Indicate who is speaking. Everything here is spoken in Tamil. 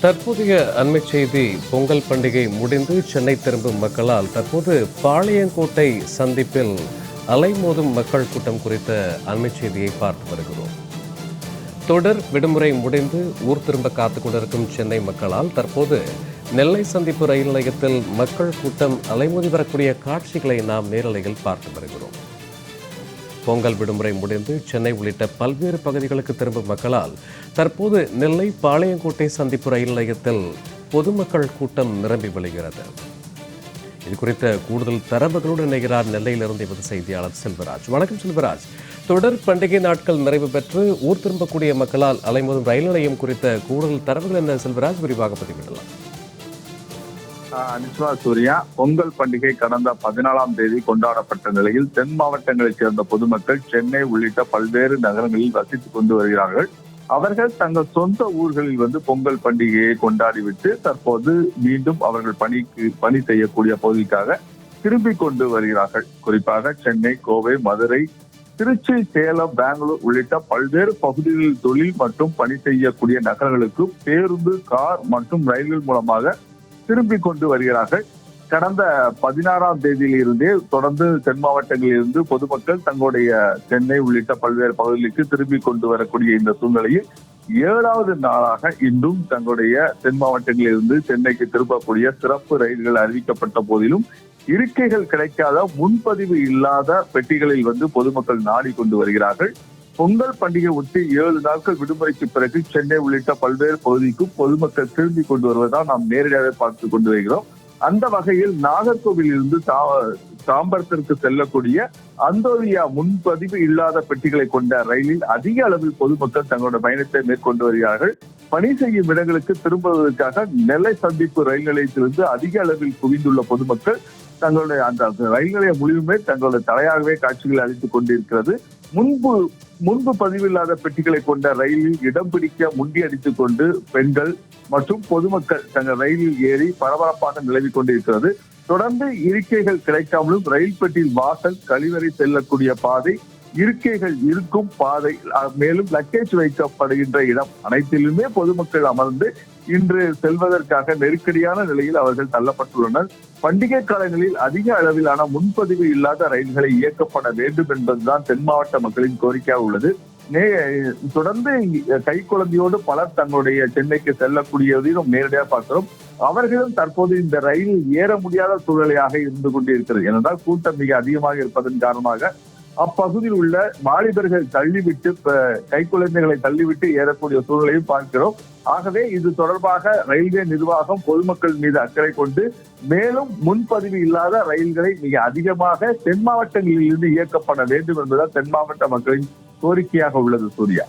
Speaker 1: தற்போதைய அண்மை செய்தி பொங்கல் பண்டிகை முடிந்து சென்னை திரும்பும் மக்களால் தற்போது பாளையங்கோட்டை சந்திப்பில் அலைமோதும் மக்கள் கூட்டம் குறித்த அண்மை செய்தியை பார்த்து வருகிறோம். தொடர் விடுமுறை முடிந்து ஊர் திரும்ப காத்துக் கொண்டிருக்கும் சென்னை மக்களால் தற்போது நெல்லை சந்திப்பு ரயில் நிலையத்தில் மக்கள் கூட்டம் அலைமோதி வரக்கூடிய காட்சிகளை நாம் நேரலையில் பார்த்து வருகிறோம். பொங்கல் விடுமுறை முடிந்து சென்னை உள்ளிட்ட பல்வேறு பகுதிகளுக்கு திரும்பும் மக்களால் தற்போது நெல்லை பாளையங்கோட்டை சந்திப்பு ரயில் நிலையத்தில் பொதுமக்கள் கூட்டம் நிரம்பி வழிகிறது. இது குறித்த கூடுதல் தரவுகளுடன் இணைகிறார் நெல்லையிலிருந்து எமது செய்தியாளர் செல்வராஜ். வணக்கம் செல்வராஜ். தொடர் பண்டிகை நாட்கள் நிறைவு பெற்று ஊர் திரும்பக்கூடிய மக்களால் அலைமோதும் ரயில் நிலையம் குறித்த கூடுதல் தரவுகள் என்ன? செல்வராஜ் விரிவாக பதிவிடலாம்.
Speaker 2: ஆஹ் சூர்யா பொங்கல் பண்டிகை கடந்த பதினாலாம் தேதி கொண்டாடப்பட்ட நிலையில் தென் மாவட்டங்களைச் சேர்ந்த பொதுமக்கள் சென்னை உள்ளிட்ட பல்வேறு நகரங்களில் வசித்துக் கொண்டு வருகிறார்கள். அவர்கள் தங்கள் சொந்த ஊர்களில் வந்து பொங்கல் பண்டிகையை கொண்டாடிவிட்டு தற்போது மீண்டும் அவர்கள் பணிக்கு பணி செய்யக்கூடிய பகுதிக்காக திரும்பிக் கொண்டு வருகிறார்கள். குறிப்பாக சென்னை கோவை மதுரை திருச்சி சேலம் பெங்களூர் உள்ளிட்ட பல்வேறு பகுதிகளில் தொழில் மற்றும் பணி செய்யக்கூடிய நகரங்களுக்கு பேருந்து கார் மற்றும் ரயில்கள் மூலமாக திரும்பி கொண்டு வருகிறார்கள். கடந்த பதினாறாம் தேதியில் இருந்தே தொடர்ந்து தென் மாவட்டங்களில் இருந்து பொதுமக்கள் தங்களுடைய சென்னை உள்ளிட்ட பல்வேறு பகுதிகளுக்கு திரும்பி கொண்டு வரக்கூடிய இந்த சூழ்நிலையில் ஏழாவது நாளாக இன்றும் தங்களுடைய தென் மாவட்டங்களில் இருந்து சென்னைக்கு திரும்பக்கூடிய சிறப்பு ரயில்கள் அறிவிக்கப்பட்ட போதிலும் இருக்கைகள் கிடைக்காத முன்பதிவு இல்லாத பெட்டிகளில் வந்து பொதுமக்கள் நாடி கொண்டு வருகிறார்கள். பொங்கல் பண்டிகை ஒட்டி ஏழு நாட்கள் விடுமுறைக்கு பிறகு சென்னை உள்ளிட்ட பல்வேறு பகுதிக்கும் பொதுமக்கள் திரும்பி கொண்டு வருவதால் நாம் நேரடியாக பார்த்து கொண்டு வருகிறோம். அந்த வகையில் நாகர்கோவில் இருந்து தாம்பரத்திற்கு செல்லக்கூடிய அந்தோரியா முன்பதிவு இல்லாத பெட்டிகளை கொண்ட ரயிலில் அதிக அளவில் பொதுமக்கள் தங்களோட பயணத்தை மேற்கொண்டு வருகிறார்கள். பணி செய்யும் இடங்களுக்கு திரும்புவதற்காக நெல்லை சந்திப்பு ரயில் நிலையத்திலிருந்து அதிக அளவில் குவிந்துள்ள பொதுமக்கள் தங்களுடைய அந்த ரயில் நிலையம் முழுவதுமே தங்களுடைய தலையாகவே காட்சிகளை அளித்துக் கொண்டிருக்கிறது. முன்பு முன்பு பதிவில்லாத பெட்டிகளை கொண்ட ரயிலில் இடம் பிடிக்க முண்டி அடித்துக் கொண்டு பெண்கள் மற்றும் பொதுமக்கள் தங்கள் ரயிலில் ஏறி பரபரப்பாக நிலவிக் கொண்டிருக்கிறது. தொடர்ந்து இருக்கைகள் கிடைக்காமலும் ரயில் பெட்டியில் வாசல் கழிவறை செல்லக்கூடிய பாதை இருக்கைகள் இருக்கும் பாதை மேலும் லக்கேஜ் வைக்கப்படுகின்ற இடம் அனைத்திலுமே பொதுமக்கள் அமர்ந்து இன்று செல்வதற்காக நெருக்கடியான நிலையில் அவர்கள் தள்ளப்பட்டுள்ளனர். பண்டிகை காலங்களில் அதிக அளவிலான முன்பதிவு இல்லாத ரயில்களை இயக்கப்பட வேண்டும் என்பதுதான் தென் மாவட்ட மக்களின் கோரிக்கையாக உள்ளது. தொடர்ந்து கை குழந்தையோடு பலர் தங்களுடைய சென்னைக்கு செல்லக்கூடியதையும் நேரடியாக பார்க்கிறோம். அவர்களும் தற்போது இந்த ரயிலில் ஏற முடியாத சூழ்நிலையாக இருந்து கொண்டிருக்கிறது. ஏனென்றால் கூட்டம் மிக அதிகமாக இருப்பதன் காரணமாக அப்பகுதியில் உள்ள வாலிபர்கள் தள்ளிவிட்டு கை குழந்தைகளை தள்ளிவிட்டு ஏறக்கூடிய சூழ்நிலையும் பார்க்கிறோம். ஆகவே இது தொடர்பாக ரயில்வே நிர்வாகம் பொதுமக்கள் மீது அக்கறை கொண்டு மேலும் முன்பதிவு இல்லாத ரயில்களை மிக அதிகமாக தென் மாவட்டங்களில் இருந்து இயக்கப்பட வேண்டும் என்பதால் தென் மாவட்ட மக்களின் கோரிக்கையாக உள்ளது சூர்யா.